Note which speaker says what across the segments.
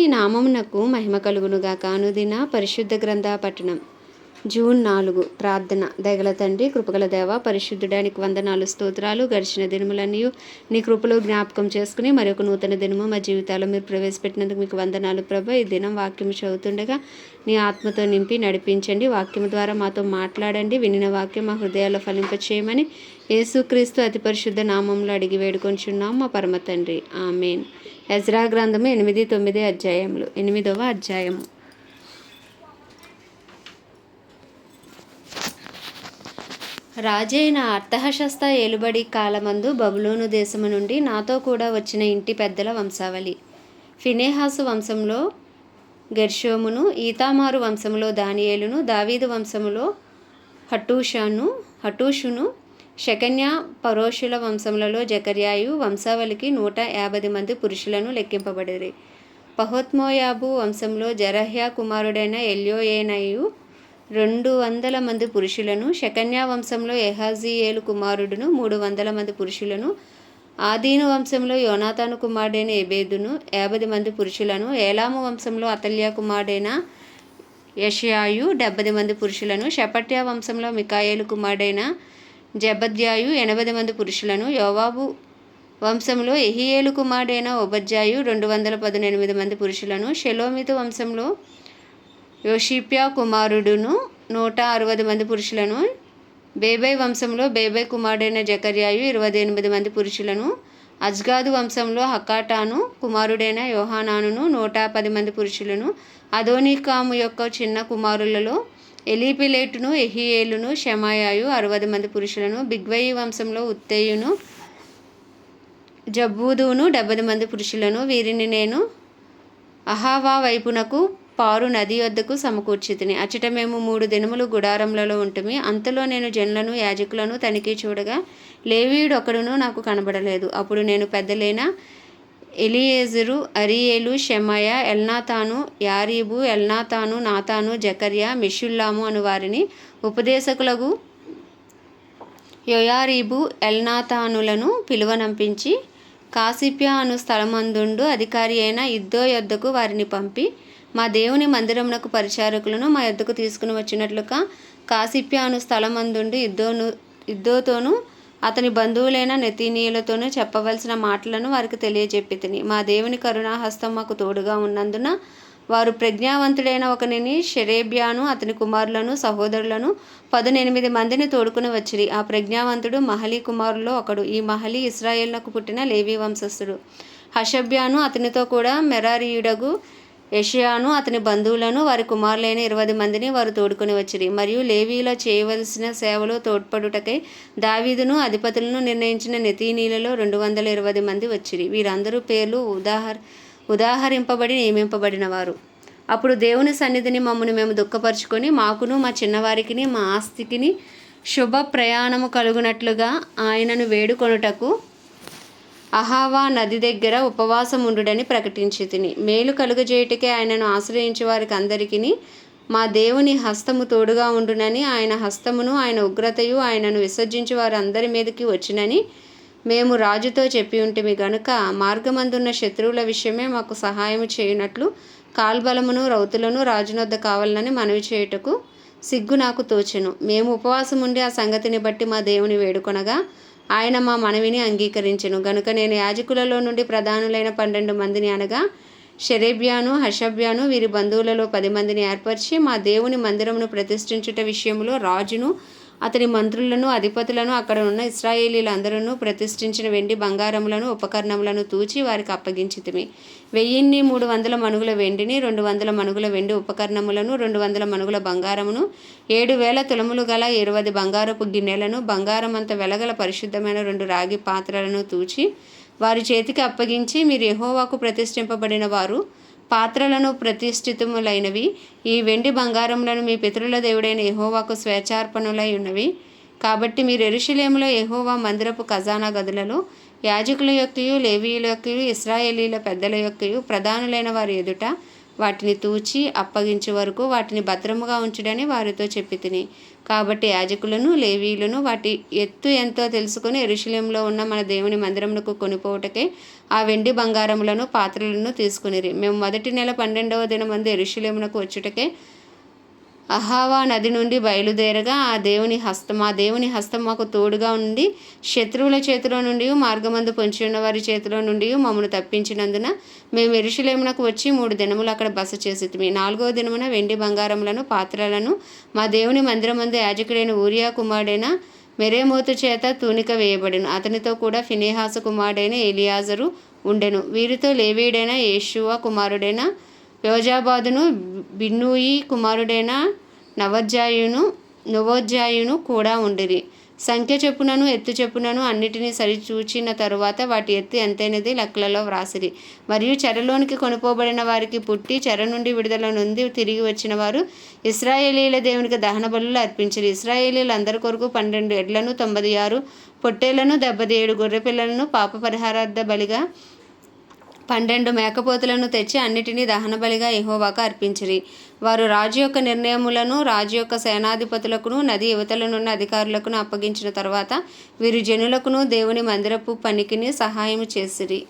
Speaker 1: దేవుని నామమునకు మహిమ కలుగునుగాక. అనుదిన పరిశుద్ధ గ్రంథ పట్టణం జూన్ నాలుగు. ప్రార్థన. దగల తండ్రి కృపగల దేవ పరిశుద్ధుడానికి వందనాలు స్తోత్రాలు గడిచిన దినములన్నీ నీ కృపలో జ్ఞాపకం చేసుకుని మరొక నూతన దినము మా జీవితాల్లో మీరు ప్రవేశపెట్టినందుకు మీకు వందనాలు ప్రభ. ఈ దినం వాక్యం చదువుతుండగా నీ ఆత్మతో నింపి నడిపించండి. వాక్యం ద్వారా మాతో మాట్లాడండి. వినిన వాక్యం మా హృదయాల్లో ఫలింపచేయమని యేసుక్రీస్తు అతి పరిశుద్ధ నామంలో అడిగి వేడుకొంచున్నాం మా పరమ తండ్రి. ఆమెన్. ఎజ్రా గ్రంథము ఎనిమిది తొమ్మిది అధ్యాయములు. ఎనిమిదవ అధ్యాయము. రాజైన అర్థహశస్త ఏలుబడి కాలమందు బబులోను దేశము నుండి నాతో కూడా వచ్చిన ఇంటి పెద్దల వంశావళి. ఫినేహాసు వంశంలో గెర్షోమును ఈతామారు వంశంలో దానియేలును దావీదు వంశములో హటూషాను హటూషును శకన్య పరోషుల వంశములలో జకర్యాయు వంశావళికి నూట యాభై మంది పురుషులను లెక్కింపబడిరి. పహోత్మోయాబు వంశంలో జరహ్యా కుమారుడైన ఎల్యోయేనయు రెండు వందల మంది పురుషులను శకన్యా వంశంలో ఎహాజీయేలు కుమారుడును మూడు వందల మంది పురుషులను ఆదీను వంశంలో యోనాతాను కుమారుడైన ఎబేదును యాభై మంది పురుషులను ఏలాము వంశంలో అతల్యా కుమారుడైన యషయాయు డెబ్బై మంది పురుషులను షపట్యా వంశంలో మికాయేలు కుమారుడైన జబద్యాయు ఎనభై మంది పురుషులను యోవాబు వంశంలో ఎహియేలు కుమారుడైన ఒబజ్జాయు రెండు వందల పదునెనిమిది మంది పురుషులను షెలోమితు వంశంలో యోషిప్యా కుమారుడును నూట అరవై మంది పురుషులను బేబై వంశంలో బేబై కుమారుడైన జకర్యాయు ఇరవై ఎనిమిది మంది పురుషులను అజ్గాదు వంశంలో హకాటాను కుమారుడైన యోహానానును నూట పది మంది పురుషులను అదోనికాము యొక్క చిన్న కుమారులలో ఎలీపిలేటును ఎహియేలును షమాయాయు అరవై మంది పురుషులను బిగ్వయి వంశంలో ఉత్తేయును జబ్బూదును డెబ్బై మంది పురుషులను వీరిని నేను అహావా వైపునకు పారు నది వద్దకు సమకూర్చితిని. అచ్చట మేము మూడు దినములు గుడారములలో ఉంటుమి. అంతలో నేను జనులను యాజకులను తనిఖీ చూడగా లేవీయుడు ఒకడును నాకు కనబడలేదు. అప్పుడు నేను పెద్దలైన ఎలియేజరు అరియేలు షెమయ ఎల్నాతాను యారీబు ఎల్నాతాను నాతాను జకర్యా మిషుల్లాము అను వారిని ఉపదేశకులకు యొయారీబు ఎల్నాతానులను పిలువనంపించి కాసిప్యా అను స్థలమందుండు అధికారి అయిన ఇద్దో యొద్దకు వారిని పంపి మా దేవుని మందిరమునకు పరిచారకులను మా యొద్దకు తీసుకుని వచ్చినట్లుగా కాసిప్యా అను స్థలమందుండు ఇద్దోను ఇద్దోతోనూ అతని బంధువులైన నెతీనీయులతోనూ చెప్పవలసిన మాటలను వారికి తెలియజెప్పి తిని మా దేవుని కరుణాహస్తం మాకు తోడుగా ఉన్నందున వారు ప్రజ్ఞావంతుడైన ఒకనిని షెరేబ్యాను అతని కుమారులను సహోదరులను పదునెనిమిది మందిని తోడుకుని వచ్చిరి. ఆ ప్రజ్ఞావంతుడు మహలి కుమారులో ఒకడు. ఈ మహలి ఇస్రాయేల్నకు పుట్టిన లేవీ వంశస్థుడు. హషబ్యాను అతనితో కూడా మెరారీయుడగు యషయాను అతని బంధువులను వారి కుమారులైన ఇరవై మందిని వారు తోడుకొని వచ్చిరి. మరియు లేవీలో చేయవలసిన సేవలో తోడ్పడుటకై దావీదును అధిపతులను నిర్ణయించిన నెతీనీలలో రెండు వందల ఇరవై మంది వచ్చిరి. వీరందరూ పేర్లు ఉదాహర ఉదాహరింపబడి నియమింపబడిన వారు అప్పుడు దేవుని సన్నిధిని మమ్మల్ని మేము దుఃఖపరుచుకొని మాకును మా చిన్నవారికిని మా ఆస్తికిని శుభ ప్రయాణము కలుగునట్లుగా ఆయనను వేడుకొనుటకు అహావా నది దగ్గర ఉపవాసం ఉండుడని ప్రకటించి తిని మేలు కలుగజేయుటకే ఆయనను ఆశ్రయించే వారికి అందరికీ మా దేవుని హస్తము తోడుగా ఉండునని ఆయన హస్తమును ఆయన ఉగ్రతయు ఆయనను విసర్జించి వారు అందరి మీదకి వచ్చినని మేము రాజుతో చెప్పి ఉంటిమి గనుక మార్గమందున్న శత్రువుల విషయమే మాకు సహాయం చేయనట్లు కాల్బలమును రౌతులను రాజునొద్ద కావాలని మనవి చేయుటకు సిగ్గు నాకు తోచెను. మేము ఉపవాసం ఉండి ఆ సంగతిని బట్టి మా దేవుని వేడుకొనగా ఆయన మా మనవిని అంగీకరించెను. గనుక నేను యాజకులలో నుండి ప్రధానులైన పన్నెండు మందిని అనగా షెరేబ్యాను హషబ్యాను వీరి బంధువులలో పది మందిని ఏర్పరిచి మా దేవుని మందిరమును ప్రతిష్ఠించుట విషయంలో రాజును అతని మంత్రులను అధిపతులను అక్కడ ఉన్న ఇస్రాయేలీలందరూ ప్రతిష్ఠించిన వెండి బంగారములను ఉపకరణములను తూచి వారికి అప్పగించితిమి. వెయ్యిన్ని మూడు వందల మనుగుల వెండిని రెండు వందల మనుగుల వెండి ఉపకరణములను రెండు వందల మనుగుల బంగారమును ఏడు వేల తులములు గల ఇరవై బంగారపు గిన్నెలను బంగారమంత వెలగల పరిశుద్ధమైన రెండు రాగి పాత్రలను తూచి వారి చేతికి అప్పగించి మీరు ఎహోవాకు ప్రతిష్ఠింపబడిన వారు పాత్రలను ప్రతిష్ఠితములైనవి. ఈ వెండి బంగారములను మీ పితరుల దేవుడైన ఎహోవాకు స్వేచ్ఛార్పణులై ఉన్నవి. కాబట్టి మీరు ఎరుషులేములో ఎహోవా మందిరపు ఖజానా గదులలో యాజకుల యొక్కయు లేవీయుల యొక్కయు ఇస్రాయేలీల పెద్దల యొక్కయు ప్రధానులైన వారి ఎదుట వాటిని తూచి అప్పగించే వరకు వాటిని భద్రముగా ఉంచుడని వారితో చెప్పి తిని. కాబట్టి యాజకులను లేవీలను వాటి ఎత్తు ఎంతో తెలుసుకొని ఎరుశల్యంలో ఉన్న మన దేవుని మందిరమునకు కొనిపోవటకే ఆ వెండి బంగారములను పాత్రలను తీసుకునిరి. మేము మొదటి నెల పన్నెండవ దినమందు ఎరుశల్యమునకు వచ్చుటకే అహావా నది నుండి బయలుదేరగా ఆ దేవుని హస్తం ఆ దేవుని హస్తం మాకు తోడుగా ఉండి శత్రువుల చేతిలో నుండి మార్గమందు పొంచి ఉన్న వారి చేతిలో నుండి మమ్మల్ని తప్పించినందున మేము ఎరుషులేమునకు వచ్చి మూడు దినములు అక్కడ బస చేసి నాలుగో దినమున వెండి బంగారములను పాత్రలను మా దేవుని మందిరమందు యాజకుడైన ఊరియా కుమారుడైన మెరేమోతు చేత తూనిక వేయబడిను. అతనితో కూడా ఫినేహాస కుమారుడైన ఎలియాజరు ఉండెను. వీరితో లేవీడైన యేషువా కుమారుడైన యోజాబాదును బిన్నూయి కుమారుడైన నవోజ్జాయును నవోజ్జాయును కూడా ఉండిరి. సంఖ్య చెప్పునను ఎత్తు చెప్పునను అన్నిటినీ సరిచూచిన తరువాత వాటి ఎత్తు ఎంతైనది లెక్కలలో వ్రాసిరి. మరియు చెరలోనికి కొనుకోబడిన వారికి పుట్టి చెర నుండి విడుదల నుండి తిరిగి వచ్చిన వారు ఇస్రాయేలీల దేవునికి దహన బలులు అర్పించరు. ఇస్రాయేలీలు అందరి కొరకు పన్నెండు ఎడ్లను తొంభై ఆరు పొట్టేళ్ళను దెబ్బది ఏడు గొర్రెపిల్లలను పాప పరిహారార్థ బలిగా పన్నెండు మేకపోతులను తెచ్చి అన్నిటినీ దహనబలిగా యెహోవాకు అర్పించిరి. వారు రాజు యొక్క నిర్ణయములను రాజు యొక్క సేనాధిపతులకును నది యువతలనున్న అధికారులకును అప్పగించిన తర్వాత వీరు జనులకును దేవుని మందిరపు పనికిని సహాయం చేసిరి.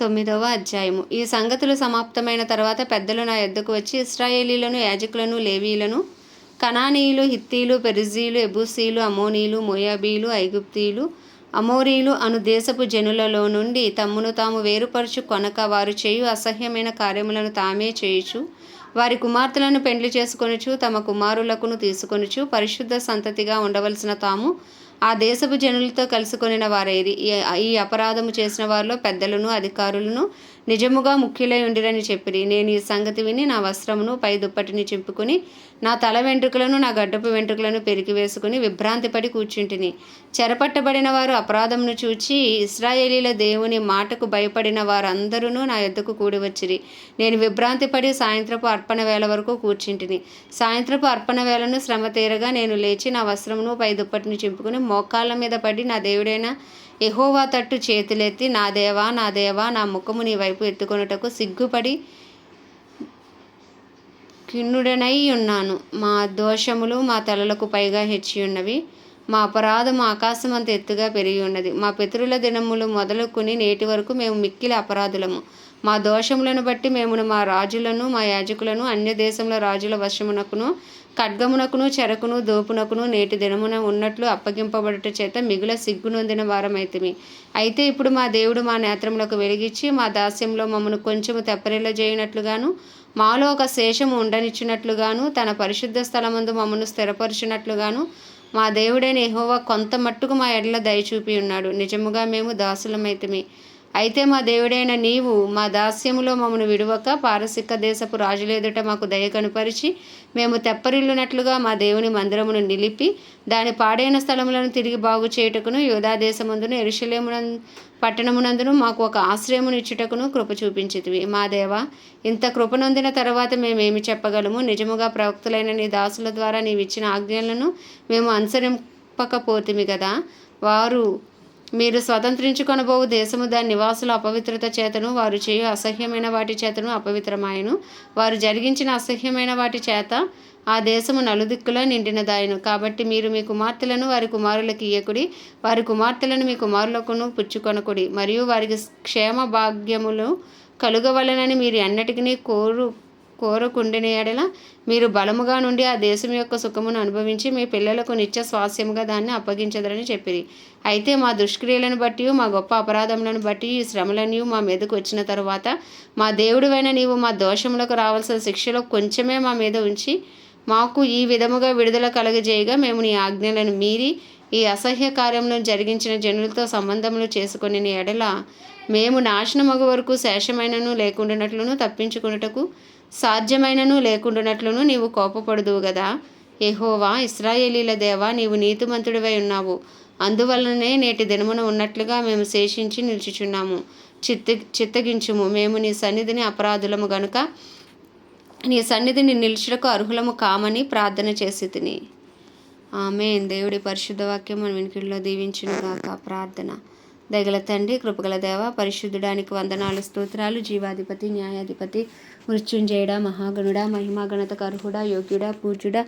Speaker 1: తొమ్మిదవ అధ్యాయము. ఈ సంగతులు సమాప్తమైన తర్వాత పెద్దలు నా యొద్దకు వచ్చి ఇస్రాయేలీలను యాజకులను లేవీలను కనానీయులు హిత్తీలు పెరిజీలు ఎబూసీలు అమోనీలు మోయాబీలు ఐగుప్తీలు అమోరీలు అను దేశపు జనులలో నుండి తమ్మును తాము వేరుపరచు కొనక వారు చేయు అసహ్యమైన కార్యములను తామే చేయుచు వారి కుమార్తెలను పెండ్లి చేసుకొనుచు తమ కుమారులకును తీసుకొనుచు పరిశుద్ధ సంతతిగా ఉండవలసిన తాము ఆ దేశపు జనులతో కలుసుకొనిన వారేది. ఈ- అపరాధము చేసిన వారిలో పెద్దలను అధికారులను నిజముగా ముఖ్యులై ఉండిరని చెప్పిరి. నేను ఈ సంగతి విని నా వస్త్రమును పై దుప్పటిని చింపుకుని నా తల వెంట్రుకలను నా గడ్డపు వెంట్రుకలను పెరికి వేసుకుని విభ్రాంతిపడి కూర్చుంటిని. చెరపట్టబడిన వారు అపరాధమును చూచి ఇస్రాయేలీల దేవుని మాటకు భయపడిన వారందరూ నా ఎద్దకు కూడి వచ్చిరి నేను విభ్రాంతిపడి సాయంత్రపు అర్పణ వేళ వరకు కూర్చుంటిని. సాయంత్రపు అర్పణ వేళను శ్రమ తీరగా నేను లేచి నా వస్త్రమును పై దుప్పటిని చింపుకుని మోకాళ్ళ మీద పడి నా దేవుడైన ఎహోవా తట్టు చేతులెత్తి నా దేవా నా దేవా నా ముఖము నీ వైపు ఎత్తుకొనుటకు సిగ్గుపడి కిన్నుడనై ఉన్నాను. మా దోషములు మా తలలకు పైగా హెచ్చి ఉన్నవి. మా అపరాధము ఆకాశమంత ఎత్తుగా పెరిగి ఉన్నది. మా పితరుల దినములు మొదలుకొని నేటి వరకు మేము మిక్కిలి అపరాధులము. మా దోషములను బట్టి మేము మా రాజులను మా యాజకులను అన్య దేశముల రాజుల వశమునకును ఖడ్గమునకును చెరకును దోపునకును నేటి దినమున ఉన్నట్లు అప్పగింపబడుట చేత మిగుల సిగ్గునొందిన వారమైతిమి. అయితే ఇప్పుడు మా దేవుడు మా నేత్రములకు వెలిగించి మా దాస్యంలో మమ్మను కొంచెము తెప్పరిల్ల చేయనట్లుగాను మాలో ఒక శేషము ఉండనిచ్చినట్లుగాను తన పరిశుద్ధ స్థలమందు మమ్మను స్థిరపరిచినట్లుగాను మా దేవుడైన ఎహోవా కొంత మట్టుకు మా ఎడల దయ చూపి ఉన్నాడు నిజముగా మేము దాసులమైతిమి. అయితే మా దేవుడైన నీవు మా దాస్యములో మమ్మను విడువక పారసిక దేశపు రాజులేదుట మాకు దయ కనుపరిచి మేము తెప్పరిల్లునట్లుగా మా దేవుని మందిరమును నిలిపి దాని పాడైన స్థలములను తిరిగి బాగు చేయుటకును యోధా దేశమందును ఎరుషలేమున పట్టణమునందును మాకు ఒక ఆశ్రయమునిచ్చుటకును కృప చూపించితివి. మా దేవ ఇంత కృపనొందిన తర్వాత మేమేమి చెప్పగలము? నిజముగా ప్రవక్తులైన నీ దాసుల ద్వారా నీవిచ్చిన ఆజ్ఞలను మేము అనుసరింపకపోతిమి కదా వారు మీరు స్వతంత్రించుకొనబోవు దేశము దాని నివాసుల అపవిత్రత చేతను వారు చేయు అసహ్యమైన వాటి చేతను అపవిత్రమాయను. వారు జరిగించిన అసహ్యమైన వాటి చేత ఆ దేశము నలుదిక్కులా నిండినదాయను. కాబట్టి మీరు మీ కుమార్తెలను వారి కుమారులకు ఇయ్యకుడి వారి కుమార్తెలను మీ కుమారులకును పుచ్చుకొనకుడి. మరియు వారికి క్షేమ భాగ్యములు కలుగవలనని మీరు ఎన్నటికీ కోరు కోరకుండిన ఎడల మీరు బలముగా నుండి ఆ దేశం యొక్క సుఖమును అనుభవించి మీ పిల్లలకు నిత్య స్వాస్యముగా దాన్ని అప్పగించదరని చెప్పిరి. అయితే మా దుష్క్రియలను బట్టి మా గొప్ప అపరాధములను బట్టి ఈ శ్రమలన్నీ మా మీదకు వచ్చిన తరువాత మా దేవుడివైన నీవు మా దోషములకు రావాల్సిన శిక్షలో కొంచెమే మా మీద ఉంచి మాకు ఈ విధముగా విడుదల కలగజేయగా మేము నీ ఆజ్ఞలను మీరి ఈ అసహ్య కార్యములను జరిగించిన జనులతో సంబంధములు చేసుకుని ఎడల మేము నాశనమగు వరకు శేషమైనను లేకుండానట్లును తప్పించుకున్నటకు సాధ్యమైనను లేకుండానట్లును నీవు కోపపడదువు కదా ఎహోవా ఇస్రాయేలీల దేవా నీవు నీతిమంతుడివై ఉన్నావు. అందువలననే నేటి దినమున ఉన్నట్లుగా మేము శేషించి నిలుచుచున్నాము. చిత్త చిత్తగించుము. మేము నీ సన్నిధిని అపరాధులము గనుక నీ సన్నిధిని నిలిచుటకు అర్హులము కామని ప్రార్థన చేసి తిని ఆమె దేవుడి పరిశుద్ధ వాక్యం మన వెనుకల్లో దీవించును గాక ప్రార్థన. దగల తండ్రి కృపగల దేవ పరిశుద్ధుడానికి వందనాలు స్తోత్రాలు జీవాధిపతి న్యాయాధిపతి మృత్యుంజయుడ మహాగణుడ మహిమాగణత కర్హుడ యోగ్యుడ పూజ్యుడ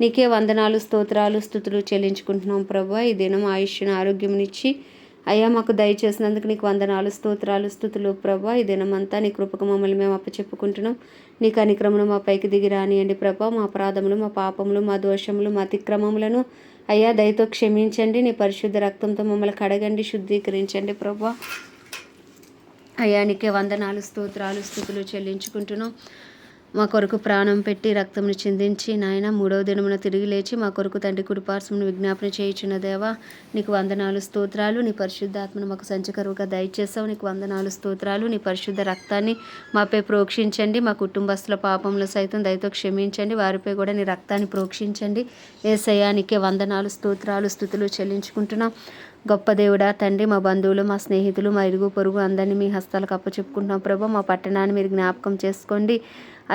Speaker 1: నీకే వందనాలు స్తోత్రాలు స్థుతులు చెల్లించుకుంటున్నాం ప్రభు ఈ దినం ఆయుష్ను ఆరోగ్యంనిచ్చి అయ్యా మాకు దయచేసినందుకు నీకు వందనాలు స్తోత్రాలు స్థుతులు ప్రభా ఈ దినమంతా నీ కృపకు మమ్మల్ని మేము అప్పచెప్పుకుంటున్నాం. నీ కనిక్రమను మా పైకి దిగి రానియండి ప్రభా మా అపరాధములు మా పాపములు మా దోషములు మా అతిక్రమములను అయ్యా దయతో క్షమించండి. నీ పరిశుద్ధ రక్తంతో మమ్మల్ని కడగండి శుద్ధీకరించండి ప్రభా. అయ్యానికి వందనాలు స్తోత్రాలు స్థుతులు చెల్లించుకుంటున్నాం. మా కొరకు ప్రాణం పెట్టి రక్తంను చిందించి నాయన మూడవ దినమున తిరిగి లేచి మా కొరకు తండ్రి కుడిపార్శ్వమును విజ్ఞాపన చేయుచున్న దేవా నీకు వందనాలు స్తోత్రాలు. నీ పరిశుద్ధాత్మను మాకు సంచకరువుగా దయచేసావు నీకు వందనాలు స్తోత్రాలు. నీ పరిశుద్ధ రక్తాన్ని మాపై ప్రోక్షించండి. మా కుటుంబస్తుల పాపంలో సైతం దయతో క్షమించండి. వారిపై కూడా నీ రక్తాన్ని ప్రోక్షించండి. ఏ సయానికే వందనాలు స్తోత్రాలు స్థుతులు చెల్లించుకుంటున్నాం. గొప్ప దేవుడా తండ్రి మా బంధువులు మా స్నేహితులు మా ఇరుగు పొరుగు అందరినీ మీ హస్తాలకు అప్పచెప్పుకుంటున్నాం. ప్రభు మా పట్టణాన్ని మీరు జ్ఞాపకం చేసుకోండి.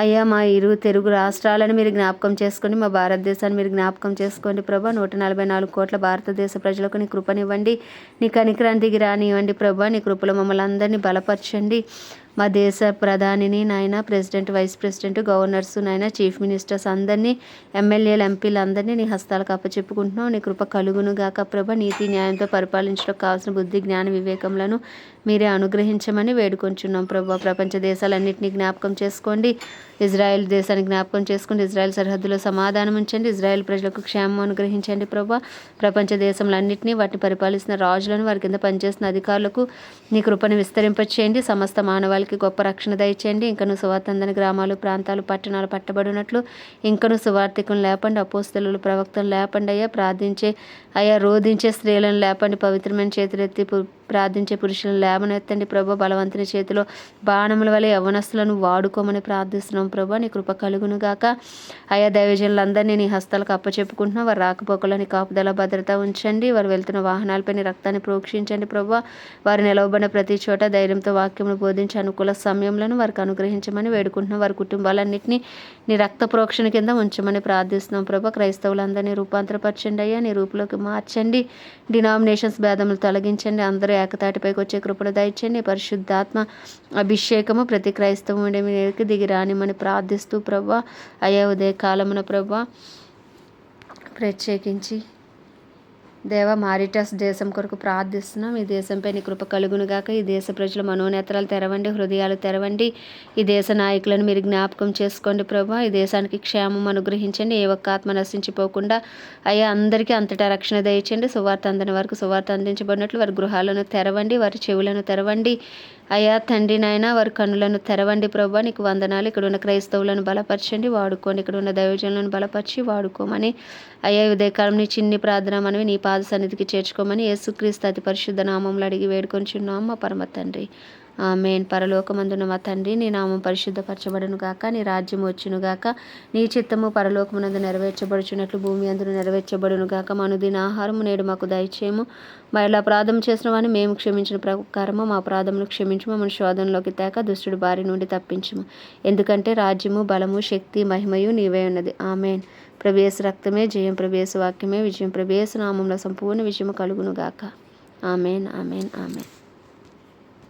Speaker 1: అయ్యా మా ఇరు తెలుగు రాష్ట్రాలను మీరు జ్ఞాపకం చేసుకోండి మా భారతదేశాన్ని మీరు జ్ఞాపకం చేసుకోండి ప్రభా. నూట నలభై నాలుగు కోట్ల భారతదేశ ప్రజలకు నీ కృపనివ్వండి. నీ కనికరాన్ని దిగి రానివ్వండి ప్రభా. నీ కృపలో మమ్మల్ని అందరినీ బలపరచండి. మా దేశ ప్రధానిని నాయన ప్రెసిడెంట్ వైస్ ప్రెసిడెంట్ గవర్నర్స్ నాయన చీఫ్ మినిస్టర్స్ అందరినీ ఎమ్మెల్యేలు ఎంపీలు అందరినీ నీ హస్తాలకు అప్పచెప్పుకుంటున్నావు నీ కృప కలుగును గాక ప్రభ. నీతి న్యాయంతో పరిపాలించడం కావాల్సిన బుద్ధి జ్ఞాన వివేకములను మీరే అనుగ్రహించమని వేడుకొంచున్నాం ప్రభు. ప్రపంచ దేశాలన్నింటినీ జ్ఞాపకం చేసుకోండి. ఇజ్రాయెల్ దేశాన్ని జ్ఞాపకం చేసుకుంటూ ఇజ్రాయెల్ సరిహద్దులో సమాధానం ఉంచండి. ఇజ్రాయెల్ ప్రజలకు క్షేమం అనుగ్రహించండి ప్రభా. ప్రపంచ దేశంలన్నింటినీ వాటిని పరిపాలిస్తున్న రాజులను వారి కింద పనిచేస్తున్న అధికారులకు నీ కృపను విస్తరింపచేయండి. సమస్త మానవాళికి గొప్ప రక్షణ దయచేయండి. ఇంకను సువార్తందని గ్రామాలు ప్రాంతాలు పట్టణాలు పట్టబడినట్లు ఇంకను సువార్థికులను లేపండి. అపోస్తలు ప్రవక్తలు లేపండి అయ్యా. ప్రార్థించే అయ్యా రోధించే స్త్రీలను లేపండి. పవిత్రమైన చేతులెత్తి ప్రార్థించే పురుషులను లేవనెత్తండి ప్రభు. బలవంతుని చేతిలో బాణముల వల్ల యవనస్తులను వాడుకోమని ప్రార్థిస్తున్నాం ప్రభా నీ కృప కలుగును గాక. అయా దైవజనులందరినీ నీ హస్తాలకు అప్పచెప్పుకుంటున్నాం వారి రాకపోకలని కాపుదల భద్రత ఉంచండి. వారు వెళ్తున్న వాహనాలపై రక్తాన్ని ప్రోక్షించండి ప్రభా. వారు నిలవబడిన ప్రతి చోట ధైర్యంతో వాక్యమును బోధించి అనుకూల సమయంలో వారికి అనుగ్రహించమని వేడుకుంటున్నాం. వారి కుటుంబాలన్నింటినీ నీ రక్త ప్రోక్షణ కింద ఉంచమని ప్రార్థిస్తున్నాం ప్రభు. క్రైస్తవులందరినీ రూపాంతరపరచండి అయ్యా. నీ రూపులోకి మార్చండి. డినామినేషన్స్ భేదములు తొలగించండి. అందరూ ఏకతాటిపైకి వచ్చే కృపణ దయచండి పరిశుద్ధాత్మ అభిషేకము ప్రతి క్రైస్తవుడి మీదకి దిగి రానిమని ప్రార్థిస్తూ ప్రభా అయ్యా ఉదయ కాలమున ప్రభా ప్రత్యేకించి దేవ మారిటస్ దేశం కొరకు ప్రార్థిస్తున్నాం. ఈ దేశంపై నీ కృప కలుగునుగాక. ఈ దేశ ప్రజల మనోనేత్రాలు తెరవండి హృదయాలు తెరవండి. ఈ దేశ నాయకులను మీరు జ్ఞాపకం చేసుకోండి ప్రభా. ఈ దేశానికి క్షేమం అనుగ్రహించండి. ఏ ఒక్క ఆత్మ నశించిపోకుండా అయ్యా అందరికీ అంతటా రక్షణ దయచండి సువార్త అందని వరకు సువార్త అందించబడినట్లు వారి గృహాలను తెరవండి వారి చెవులను తెరవండి. అయ్యా తండ్రి నాయన వారి కన్నులను తెరవండి ప్రభా. నీకు వందనాలు. ఇక్కడ ఉన్న క్రైస్తవులను బలపరచండి. వాడుకోండి. ఇక్కడ ఉన్న దైవజనులను బలపరిచి వాడుకోమని అయ్యా ఉదయకాలం నీ చిన్ని ప్రార్థన మనవి నీ పాద సన్నిధికి చేర్చుకోమని యేసుక్రీస్తు అతి పరిశుద్ధ నామంలో అడిగి వేడుకొంచున్నాం మా పరమ తండ్రి. ఆమెన్. పరలోకమందున మా తండ్రి నీ నామం పరిశుద్ధపరచబడును గాక నీ రాజ్యం వచ్చును గాక నీ చిత్తము పరలోకమునందు నెరవేర్చబడుచున్నట్లు భూమి అందును నెరవేర్చబడును గాక. మనుదిన ఆహారము నేడు మాకు దయచేయము. మరలా అపరాధం చేసిన వాడిని మేము క్షమించిన ప్రకారము మా అపరాధమును క్షమించము మన శోధనలోకి తేక దుష్టుడు బారి నుండి తప్పించము. ఎందుకంటే రాజ్యము బలము శక్తి మహిమయు నీవే ఉన్నది. ఆమెన్. ప్రవేశ రక్తమే జయం ప్రవేశ వాక్యమే విజయం ప్రవేశ నామంలో సంపూర్ణ విజయము కలుగును గాక ఆమెన్ ఆమెన్ ఆమెన్.